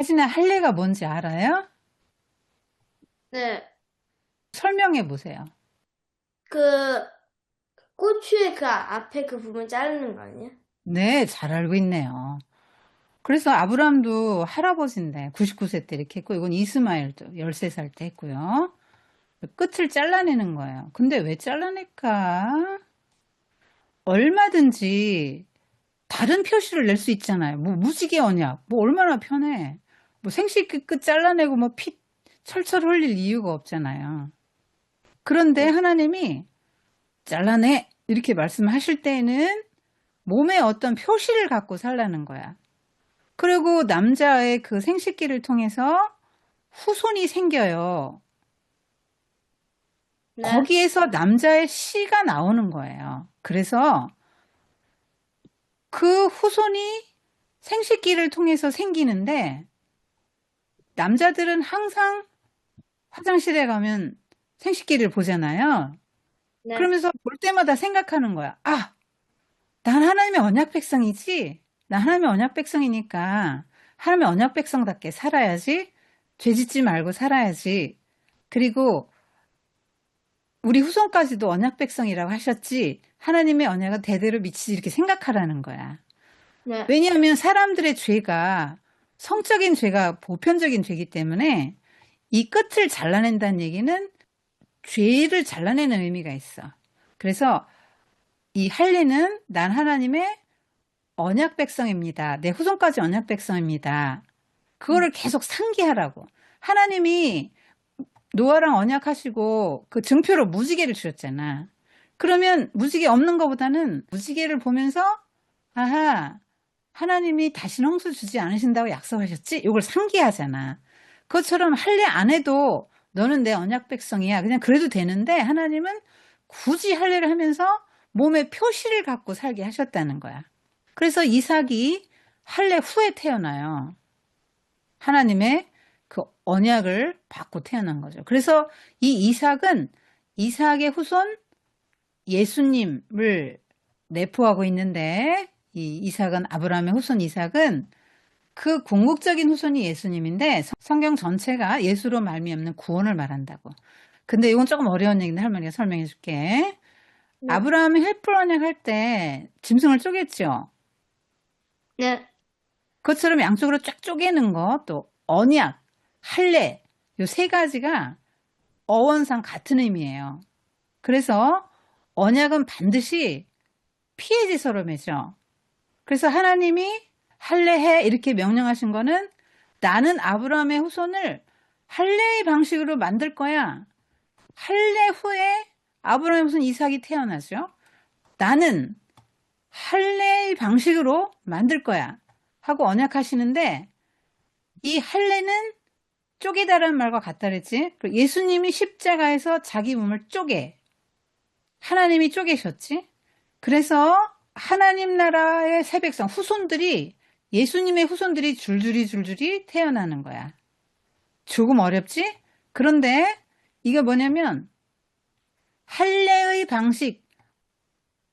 하진아 할례가 뭔지 알아요? 네. 설명해 보세요. 그, 고추의 그 앞에 그 부분 자르는 거 아니야? 네, 잘 알고 있네요. 그래서 아브라함도 할아버지인데 99세 때 이렇게 했고 이건 이스마엘도 13살 때 했고요. 끝을 잘라내는 거예요. 근데 왜 잘라낼까? 얼마든지 다른 표시를 낼 수 있잖아요. 뭐 무지개 언약, 뭐 얼마나 편해. 뭐 생식기 끝 잘라내고 뭐 피 철철 흘릴 이유가 없잖아요. 그런데 하나님이 잘라내 이렇게 말씀하실 때에는 몸에 어떤 표시를 갖고 살라는 거야. 그리고 남자의 그 생식기를 통해서 후손이 생겨요. 네. 거기에서 남자의 씨가 나오는 거예요. 그래서 그 후손이 생식기를 통해서 생기는데 남자들은 항상 화장실에 가면 생식기를 보잖아요. 네. 그러면서 볼 때마다 생각하는 거야. 아, 난 하나님의 언약 백성이지. 난 하나님의 언약 백성이니까 하나님의 언약 백성답게 살아야지. 죄 짓지 말고 살아야지. 그리고 우리 후손까지도 언약 백성이라고 하셨지. 하나님의 언약은 대대로 미치지 이렇게 생각하라는 거야. 네. 왜냐하면 사람들의 죄가 성적인 죄가 보편적인 죄이기 때문에 이 끝을 잘라낸다는 얘기는 죄를 잘라내는 의미가 있어. 그래서 이 할례는 난 하나님의 언약 백성입니다. 내 후손까지 언약 백성입니다. 그거를 계속 상기하라고. 하나님이 노아랑 언약하시고 그 증표로 무지개를 주셨잖아. 그러면 무지개 없는 것보다는 무지개를 보면서 아하 하나님이 다시는 홍수 주지 않으신다고 약속하셨지? 이걸 상기하잖아. 그것처럼 할례 안 해도 너는 내 언약 백성이야. 그냥 그래도 되는데 하나님은 굳이 할례를 하면서 몸에 표시를 갖고 살게 하셨다는 거야. 그래서 이삭이 할례 후에 태어나요. 하나님의 그 언약을 받고 태어난 거죠. 그래서 이 이삭은 이삭의 후손 예수님을 내포하고 있는데 이 이삭은 아브라함의 후손 이삭은 그 궁극적인 후손이 예수님인데 성경 전체가 예수로 말미암는 구원을 말한다고. 근데 이건 조금 어려운 얘기인데 할머니가 설명해 줄게. 네. 아브라함이 헬프 언약 할 때 짐승을 쪼갰죠. 네. 그것처럼 양쪽으로 쫙 쪼개는 거, 또 언약, 할례, 요 세 가지가 어원상 같은 의미예요. 그래서 언약은 반드시 피해 지서로 맺어. 그래서 하나님이 할례해 이렇게 명령하신 거는 나는 아브라함의 후손을 할례의 방식으로 만들 거야. 할례 후에 아브라함의 후손 이삭이 태어나죠. 나는 할례의 방식으로 만들 거야. 하고 언약하시는데 이 할례는 쪼개다라는 말과 같다 그랬지. 예수님이 십자가에서 자기 몸을 쪼개. 하나님이 쪼개셨지. 그래서 하나님 나라의 새 백성 후손들이 예수님의 후손들이 줄줄이 줄줄이 태어나는 거야. 조금 어렵지? 그런데 이게 뭐냐면 할례의 방식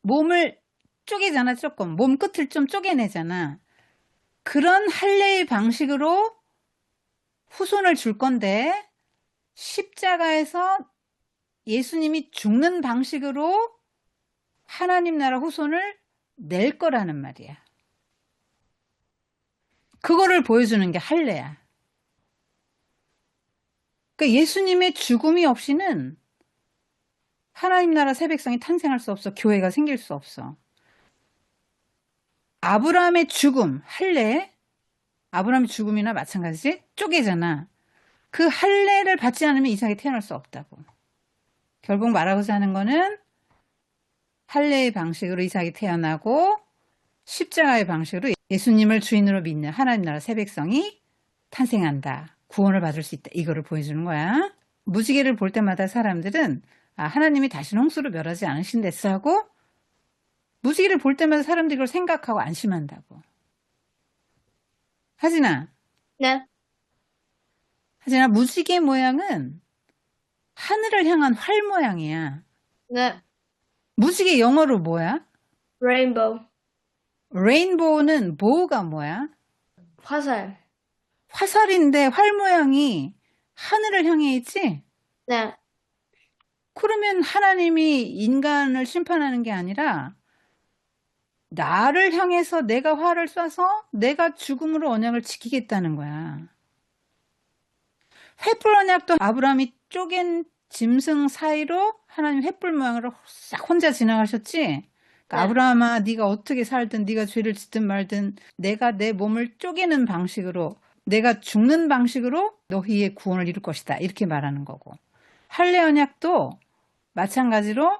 몸을 쪼개잖아 조금 몸 끝을 좀 쪼개내잖아. 그런 할례의 방식으로 후손을 줄 건데 십자가에서 예수님이 죽는 방식으로 하나님 나라 후손을 낼 거라는 말이야. 그거를 보여주는 게 할례야. 그러니까 예수님의 죽음이 없이는 하나님 나라 새 백성이 탄생할 수 없어. 교회가 생길 수 없어. 아브라함의 죽음, 할례, 아브라함의 죽음이나 마찬가지지? 쪼개잖아. 그 할례를 받지 않으면 이삭이 태어날 수 없다고. 결국 말하고자 하는 거는 할례의 방식으로 이삭이 태어나고 십자가의 방식으로 예수님을 주인으로 믿는 하나님 나라 새 백성이 탄생한다. 구원을 받을 수 있다. 이거를 보여주는 거야. 무지개를 볼 때마다 사람들은 아, 하나님이 다시는 홍수를 멸하지 않으신댔어 하고 무지개를 볼 때마다 사람들이 이걸 생각하고 안심한다고. 하진아, 네. 하진아, 무지개 모양은 하늘을 향한 활 모양이야. 네. 무지개 영어로 뭐야? 레인보우. 레인보우는 보우가 뭐야? 화살. 화살인데 활 모양이 하늘을 향해 있지? 네. 그러면 하나님이 인간을 심판하는 게 아니라 나를 향해서 내가 활을 쏴서 내가 죽음으로 언약을 지키겠다는 거야. 횃불 언약도 아브라함이 쪼갠 짐승 사이로 하나님 횃불 모양으로 싹 혼자 지나가셨지? 그러니까 네. 아브라함아 네가 어떻게 살든 네가 죄를 짓든 말든 내가 내 몸을 쪼개는 방식으로 내가 죽는 방식으로 너희의 구원을 이룰 것이다. 이렇게 말하는 거고. 할례 언약도 마찬가지로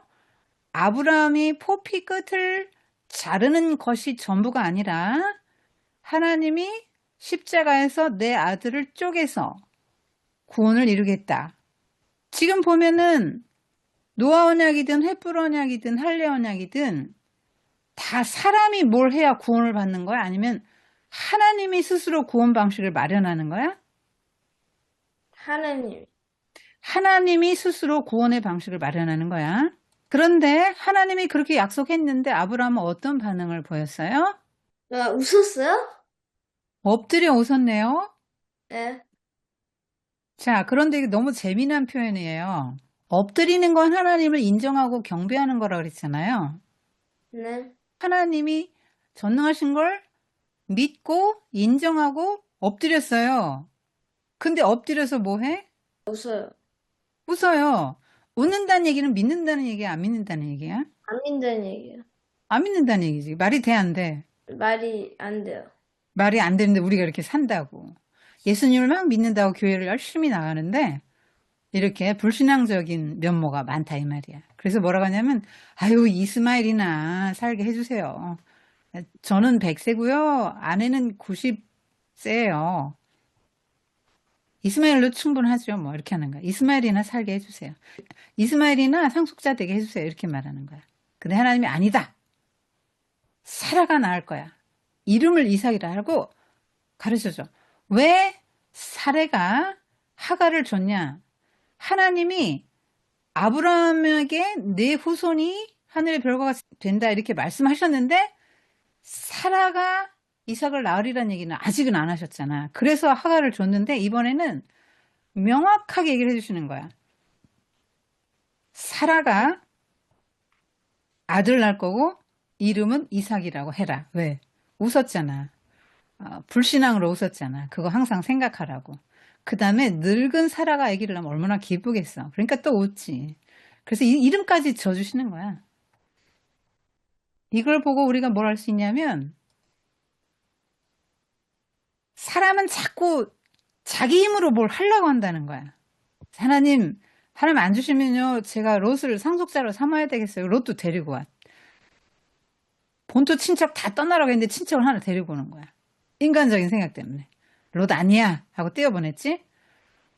아브라함이 포피 끝을 자르는 것이 전부가 아니라 하나님이 십자가에서 내 아들을 쪼개서 구원을 이루겠다. 지금 보면은 노아 언약이든 횃불 언약이든 할례 언약이든 다 사람이 뭘 해야 구원을 받는 거야? 아니면 하나님이 스스로 구원 방식을 마련하는 거야? 하나님. 하나님이 스스로 구원의 방식을 마련하는 거야. 그런데 하나님이 그렇게 약속했는데 아브라함은 어떤 반응을 보였어요? 아, 웃었어요? 엎드려 웃었네요. 네. 자, 그런데 이게 너무 재미난 표현이에요. 엎드리는 건 하나님을 인정하고 경배하는 거라 그랬잖아요. 네. 하나님이 전능하신 걸 믿고 인정하고 엎드렸어요. 근데 엎드려서 뭐 해? 웃어요. 웃어요. 웃는다는 얘기는 믿는다는 얘기야, 안 믿는다는 얘기야? 안 믿는 얘기예요. 안 믿는다는 얘기지. 말이 돼, 안 돼? 말이 안 돼요. 말이 안 되는데 우리가 이렇게 산다고. 예수님을 막 믿는다고 교회를 열심히 나가는데 이렇게 불신앙적인 면모가 많다 이 말이야. 그래서 뭐라고 하냐면 아유 이스마일이나 살게 해주세요. 저는 100세고요. 아내는 90세예요. 이스마일로 충분하죠. 뭐 이렇게 하는 거야. 이스마일이나 살게 해주세요. 이스마일이나 상속자 되게 해주세요. 이렇게 말하는 거야. 근데 하나님이 아니다. 사라가 나을 거야. 이름을 이삭이라 하고 가르쳐줘. 왜 사례가 하가를 줬냐? 하나님이 아브라함에게 내 후손이 하늘의 별과가 된다 이렇게 말씀하셨는데 사라가 이삭을 낳으리란 얘기는 아직은 안 하셨잖아. 그래서 하가를 줬는데 이번에는 명확하게 얘기를 해주시는 거야. 사라가 아들 낳을 거고 이름은 이삭이라고 해라. 왜? 웃었잖아. 어, 불신앙으로 웃었잖아. 그거 항상 생각하라고. 그 다음에 늙은 사라가 아기를 낳으면 얼마나 기쁘겠어. 그러니까 또 웃지. 그래서 이, 이름까지 져주시는 거야. 이걸 보고 우리가 뭘 할 수 있냐면 사람은 자꾸 자기 힘으로 뭘 하려고 한다는 거야. 하나님, 하나님 안 주시면요, 제가 롯을 상속자로 삼아야 되겠어요. 롯도 데리고 와. 본토 친척 다 떠나라고 했는데 친척을 하나 데리고 오는 거야. 인간적인 생각 때문에. 롯 아니야! 하고 떼어보냈지?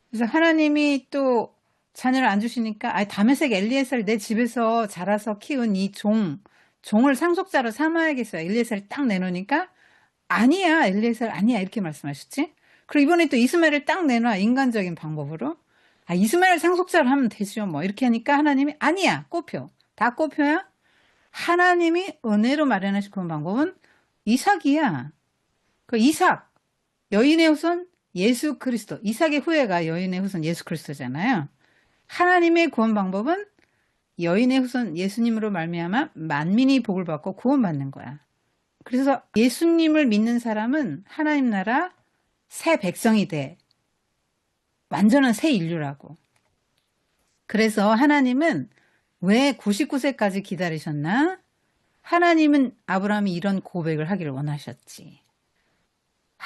그래서 하나님이 또 자녀를 안 주시니까, 아, 다메섹 엘리에셀 내 집에서 자라서 키운 이 종, 종을 상속자로 삼아야겠어요. 엘리에셀 딱 내놓으니까, 아니야, 엘리에셀 아니야. 이렇게 말씀하셨지? 그리고 이번에 또 이스마엘을 딱 내놔. 인간적인 방법으로. 아, 이스마엘 상속자를 하면 되죠. 뭐. 이렇게 하니까 하나님이 아니야. 꼽혀. 다 꼽혀야 하나님이 은혜로 마련하신 그런 방법은 이삭이야. 그 이삭, 여인의 후손 예수 그리스도. 이삭의 후예가 여인의 후손 예수 그리스도잖아요. 하나님의 구원 방법은 여인의 후손 예수님으로 말미암아 만민이 복을 받고 구원받는 거야. 그래서 예수님을 믿는 사람은 하나님 나라 새 백성이 돼. 완전한 새 인류라고. 그래서 하나님은 왜 99세까지 기다리셨나? 하나님은 아브라함이 이런 고백을 하기를 원하셨지.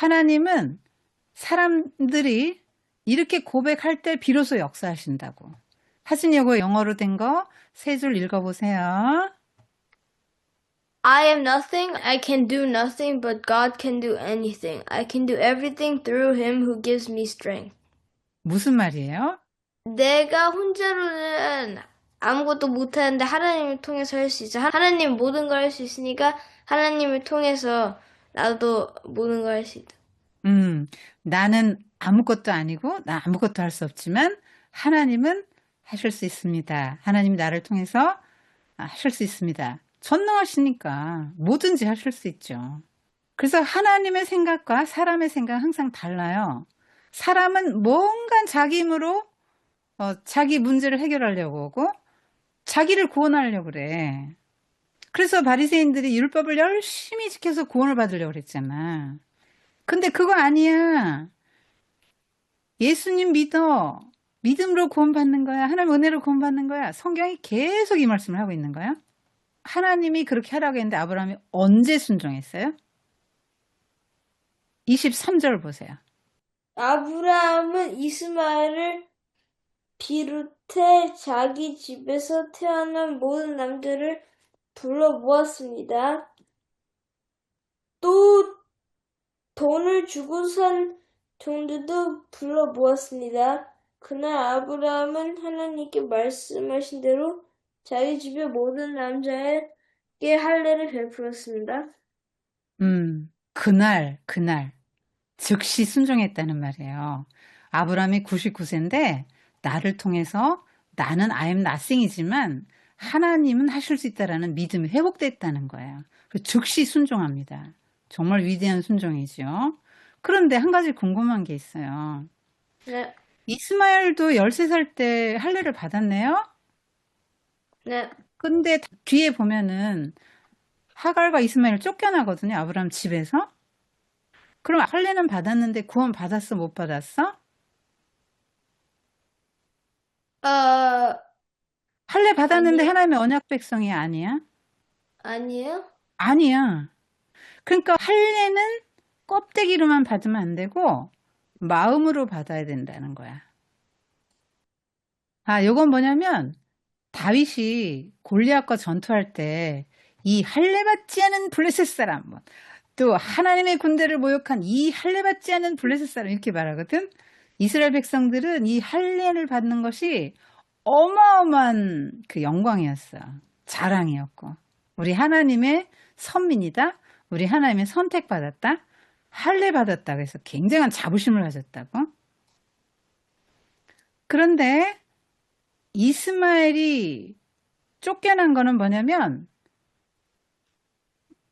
하나님은 사람들이 이렇게 고백할 때 비로소 역사하신다고. 하신여고 영어로 된 거 세 줄 읽어보세요. I am nothing, I can do nothing, but God can do anything. I can do everything through him who gives me strength. 무슨 말이에요? 내가 혼자로는 아무것도 못하는데 하나님을 통해서 할 수 있어. 하나님 모든 걸 할 수 있으니까 하나님을 통해서 나도 모든 걸 할 수 있다. 음, 나는 아무것도 아니고, 나 아무것도 할 수 없지만, 하나님은 하실 수 있습니다. 하나님이 나를 통해서 하실 수 있습니다. 전능하시니까 뭐든지 하실 수 있죠. 그래서 하나님의 생각과 사람의 생각은 항상 달라요. 사람은 뭔가 자기 힘으로 어, 자기 문제를 해결하려고 하고 자기를 구원하려고 그래. 그래서 바리새인들이 율법을 열심히 지켜서 구원을 받으려고 그랬잖아. 근데 그거 아니야. 예수님 믿어. 믿음으로 구원받는 거야. 하나님 은혜로 구원받는 거야. 성경이 계속 이 말씀을 하고 있는 거야. 하나님이 그렇게 하라고 했는데 아브라함이 언제 순종했어요? 23절 보세요. 아브라함은 이스마엘을 비롯해 자기 집에서 태어난 모든 남들을 불러 모았습니다. 또 돈을 주고 산 종들도 불러 모았습니다. 그날 아브라함은 하나님께 말씀하신 대로 자기 집의 모든 남자에게 할례를 베풀었습니다. 음, 그날, 그날. 즉시 순종했다는 말이에요. 아브라함이 99세인데 나를 통해서 나는 I am nothing이지만 하나님은 하실 수 있다라는 믿음이 회복됐다는 거예요. 즉시 순종합니다. 정말 위대한 순종이죠. 그런데 한 가지 궁금한 게 있어요. 네, 이스마엘도 13살 때 할례를 받았네요? 네, 근데 뒤에 보면은 하갈과 이스마엘 쫓겨나거든요. 아브라함 집에서. 그럼 할례는 받았는데 구원 받았어? 못 받았어? 아, 할례 받았는데. 하나님의 언약 백성이 아니야? 아니에요? 아니야. 그러니까 할례는 껍데기로만 받으면 안 되고 마음으로 받아야 된다는 거야. 아, 요건 뭐냐면 다윗이 골리앗과 전투할 때 이 할례 받지 않은 블레셋 사람 뭐, 또 하나님의 군대를 모욕한 이 할례 받지 않은 블레셋 사람 이렇게 말하거든. 이스라엘 백성들은 이 할례를 받는 것이 어마어마한 그 영광이었어. 자랑이었고. 우리 하나님의 선민이다. 우리 하나님의 선택받았다. 할례 받았다. 그래서 굉장한 자부심을 가졌다고. 그런데 이스마엘이 쫓겨난 거는 뭐냐면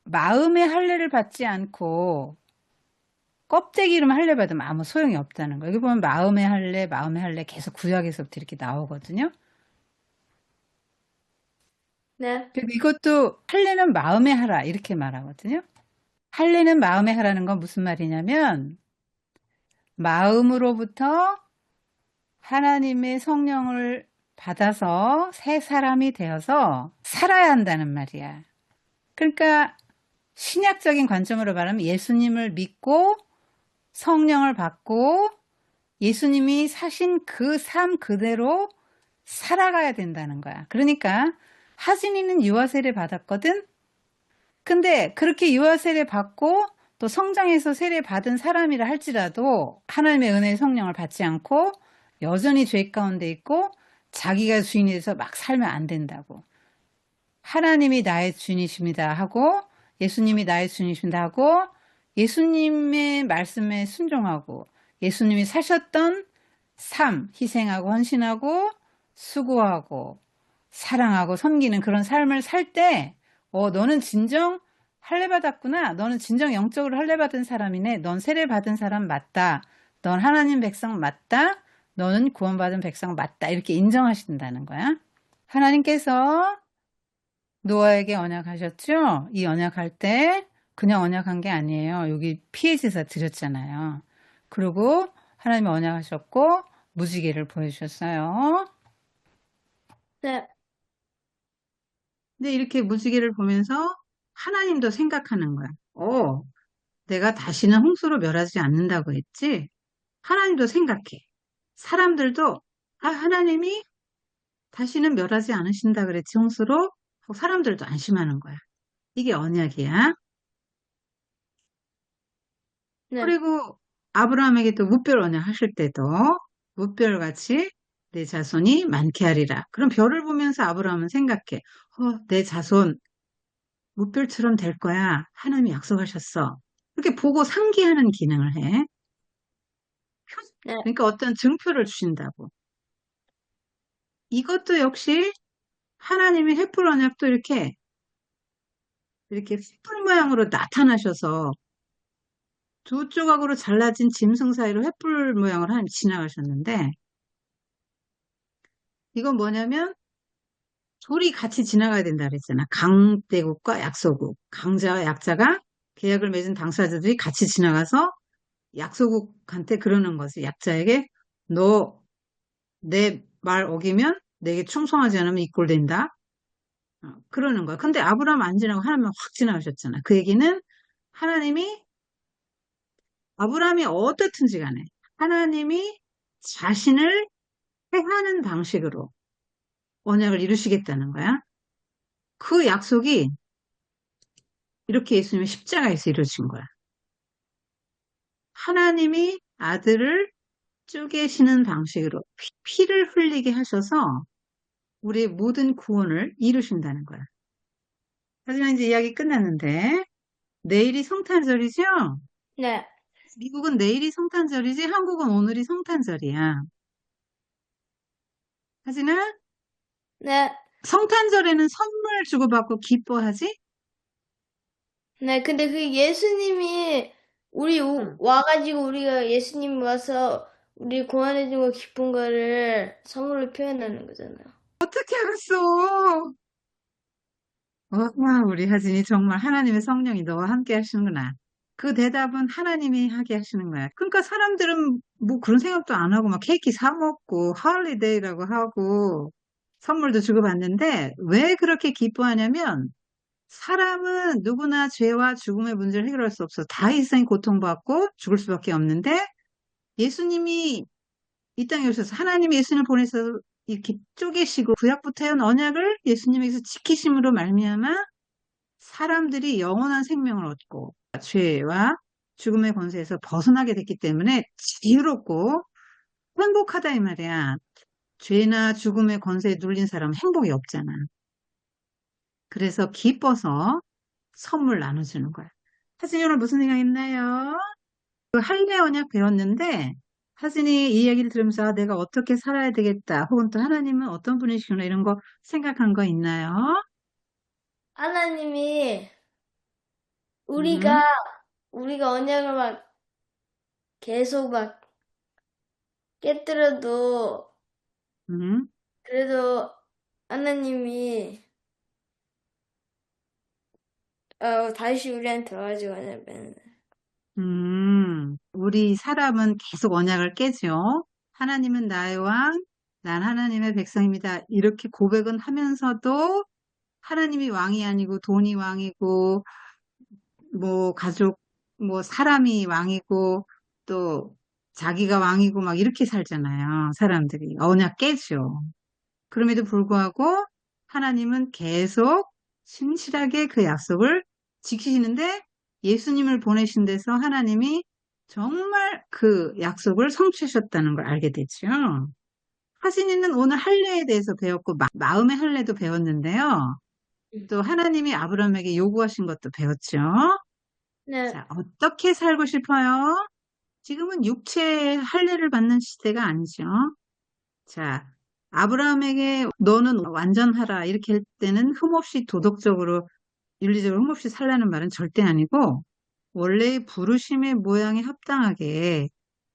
마음의 할례를 받지 않고 껍데기로만 할례 받으면 아무 소용이 없다는 거. 여기 보면 마음의 할례, 마음의 할례 계속 구약에서부터 이렇게 나오거든요. 네, 그리고 이것도 할례는 마음에 하라 이렇게 말하거든요. 할례는 마음에 하라는 건 무슨 말이냐면 마음으로부터 하나님의 성령을 받아서 새 사람이 되어서 살아야 한다는 말이야. 그러니까 신약적인 관점으로 말하면 예수님을 믿고 성령을 받고 예수님이 사신 그 삶 그대로 살아가야 된다는 거야. 그러니까 하진이는 유아 세례 받았거든. 근데 그렇게 유아 세례 받고 또 성장해서 세례 받은 사람이라 할지라도 하나님의 은혜의 성령을 받지 않고 여전히 죄 가운데 있고 자기가 주인이 돼서 막 살면 안 된다고. 하나님이 나의 주인이십니다 하고 예수님이 나의 주인이십니다 하고 예수님의 말씀에 순종하고 예수님이 사셨던 삶, 희생하고 헌신하고 수고하고 사랑하고 섬기는 그런 삶을 살 때, 어, 너는 진정 할례 받았구나. 너는 진정 영적으로 할례 받은 사람이네. 넌 세례 받은 사람 맞다. 넌 하나님 백성 맞다. 너는 구원받은 백성 맞다. 이렇게 인정하신다는 거야. 하나님께서 노아에게 언약하셨죠? 이 언약할 때 그냥 언약한 게 아니에요. 여기 피해 제사 드렸잖아요. 그리고 하나님이 언약하셨고 무지개를 보여주셨어요. 네, 근데 이렇게 무지개를 보면서 하나님도 생각하는 거야. 어, 내가 다시는 홍수로 멸하지 않는다고 했지? 하나님도 생각해. 사람들도, 아, 하나님이 다시는 멸하지 않으신다 그랬지, 홍수로? 하고 사람들도 안심하는 거야. 이게 언약이야. 네, 그리고 아브라함에게 또 무별 언약 하실 때도 무별같이 내 자손이 많게 하리라. 그럼 별을 보면서 아브라함은 생각해. 어, 내 자손 무별처럼 될 거야. 하나님이 약속하셨어. 이렇게 보고 상기하는 기능을 해. 네, 그러니까 어떤 증표를 주신다고. 이것도 역시 하나님이 횃불 언약도 이렇게 이렇게 횃불 모양으로 나타나셔서 두 조각으로 잘라진 짐승 사이로 횃불 모양으로 하나님 지나가셨는데, 이건 뭐냐면, 둘이 같이 지나가야 된다 그랬잖아. 강대국과 약소국. 강자와 약자가 계약을 맺은 당사자들이 같이 지나가서 약소국한테 그러는 거지. 약자에게, 너 내 말 어기면 내게 충성하지 않으면 이 꼴 된다. 어, 그러는 거야. 근데 아브라함 안 지나고 하나님은 확 지나가셨잖아. 그 얘기는 하나님이 아브라함이 어떻든지 간에 하나님이 자신을 해하는 방식으로 언약을 이루시겠다는 거야. 그 약속이 이렇게 예수님의 십자가에서 이루어진 거야. 하나님이 아들을 쪼개시는 방식으로 피, 를 흘리게 하셔서 우리의 모든 구원을 이루신다는 거야. 하지만 이제 이야기 끝났는데 내일이 성탄절이죠? 네. 미국은 내일이 성탄절이지 한국은 오늘이 성탄절이야. 하지만 네. 성탄절에는 선물 주고받고 기뻐하지? 네. 근데 그 예수님이 우리 오- 응. 와가지고 우리가 예수님 와서 우리 구원해주고 기쁜 거를 선물로 표현하는 거잖아요. 어떻게 알았어? 와, 우리 하진이 정말 하나님의 성령이 너와 함께 하시는구나. 그 대답은 하나님이 하게 하시는 거야. 그러니까 사람들은 뭐 그런 생각도 안 하고 막 케이크 사 먹고 헐리데이라고 하고 선물도 주고받는데 왜 그렇게 기뻐하냐면 사람은 누구나 죄와 죽음의 문제를 해결할 수 없어. 다 일생이 고통받고 죽을 수밖에 없는데 예수님이 이 땅에 오셔서 하나님이 예수님을 보내서 이렇게 쪼개시고 구약부터 해온 언약을 예수님에게서 지키심으로 말미암아 사람들이 영원한 생명을 얻고 죄와 죽음의 권세에서 벗어나게 됐기 때문에 지혜롭고 행복하다 이 말이야. 죄나 죽음의 권세에 눌린 사람은 행복이 없잖아. 그래서 기뻐서 선물 나눠주는 거야. 하진이 오늘 무슨 생각했나요? 그 할례 언약 배웠는데 하진이 이 얘기를 들으면서 아, 내가 어떻게 살아야 되겠다 혹은 또 하나님은 어떤 분이시구나 이런 거 생각한 거 있나요? 하나님이 우리가 음, 우리가 언약을 막 계속 막 깨뜨려도 음, 그래도 하나님이 어, 다시 우리한테 와가지고 하냐면 음. 우리 사람은 계속 언약을 깨죠. 하나님은 나의 왕, 난 하나님의 백성입니다. 이렇게 고백은 하면서도 하나님이 왕이 아니고 돈이 왕이고 뭐 가족, 뭐 사람이 왕이고 또 자기가 왕이고 막 이렇게 살잖아요. 사람들이 언약 깨죠. 그럼에도 불구하고 하나님은 계속 신실하게 그 약속을 지키시는데 예수님을 보내신 데서 하나님이 정말 그 약속을 성취하셨다는 걸 알게 되죠. 하진이는 오늘 할례에 대해서 배웠고 마, 마음의 할례도 배웠는데요. 또 하나님이 아브라함에게 요구하신 것도 배웠죠. 네, 자, 어떻게 살고 싶어요? 지금은 육체의 할례를 받는 시대가 아니죠. 자, 아브라함에게 너는 완전하라 이렇게 할 때는 흠없이 도덕적으로 윤리적으로 흠없이 살라는 말은 절대 아니고 원래의 부르심의 모양에 합당하게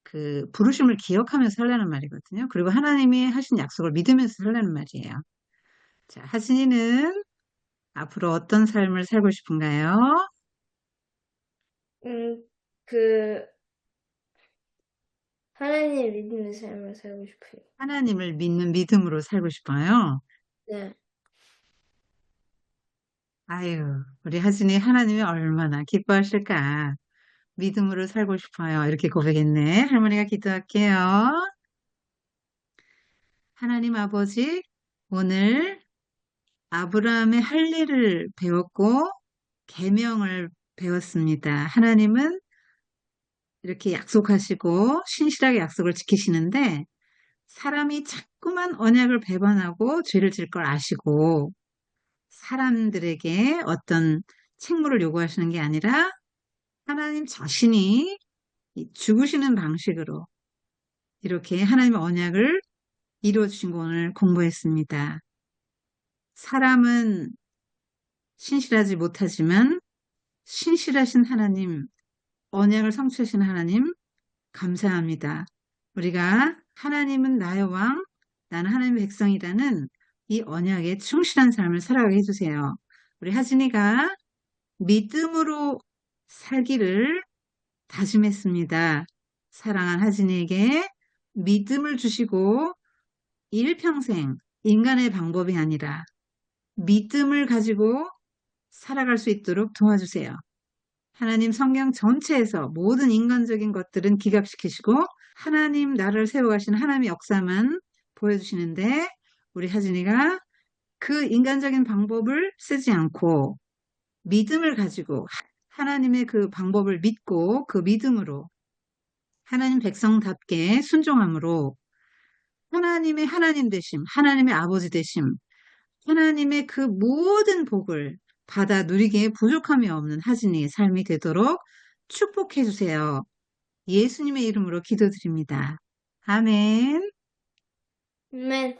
그 부르심을 기억하면서 살라는 말이거든요. 그리고 하나님이 하신 약속을 믿으면서 살라는 말이에요. 자, 하진이는 앞으로 어떤 삶을 살고 싶은가요? 음, 그 하나님 믿는 삶을 살고 싶어요. 하나님을 믿는 믿음으로 살고 싶어요. 네, 아유, 우리 하진이 하나님이 얼마나 기뻐하실까. 믿음으로 살고 싶어요. 이렇게 고백했네. 할머니가 기도할게요. 하나님 아버지, 오늘 아브라함의 할례를 배웠고 계명을 배웠습니다. 하나님은 이렇게 약속하시고 신실하게 약속을 지키시는데 사람이 자꾸만 언약을 배반하고 죄를 질 걸 아시고 사람들에게 어떤 책무를 요구하시는 게 아니라 하나님 자신이 이 죽으시는 방식으로 이렇게 하나님의 언약을 이루어 주신 거 오늘 공부했습니다. 사람은 신실하지 못하지만 신실하신 하나님 언약을 성취하신 하나님 감사합니다. 우리가 하나님은 나의 왕, 나는 하나님의 백성이라는 이 언약에 충실한 삶을 살아가게 해주세요. 우리 하진이가 믿음으로 살기를 다짐했습니다. 사랑한 하진이에게 믿음을 주시고 일평생 인간의 방법이 아니라 믿음을 가지고 살아갈 수 있도록 도와주세요. 하나님 성경 전체에서 모든 인간적인 것들은 기각시키시고 하나님 나라를 세워가시는 하나님의 역사만 보여주시는데 우리 하진이가 그 인간적인 방법을 쓰지 않고 믿음을 가지고 하나님의 그 방법을 믿고 그 믿음으로 하나님 백성답게 순종함으로 하나님의 하나님 되심, 하나님의 아버지 되심, 하나님의 그 모든 복을 받아 누리기에 부족함이 없는 하진이의 삶이 되도록 축복해 주세요. 예수님의 이름으로 기도드립니다. 아멘. 아멘.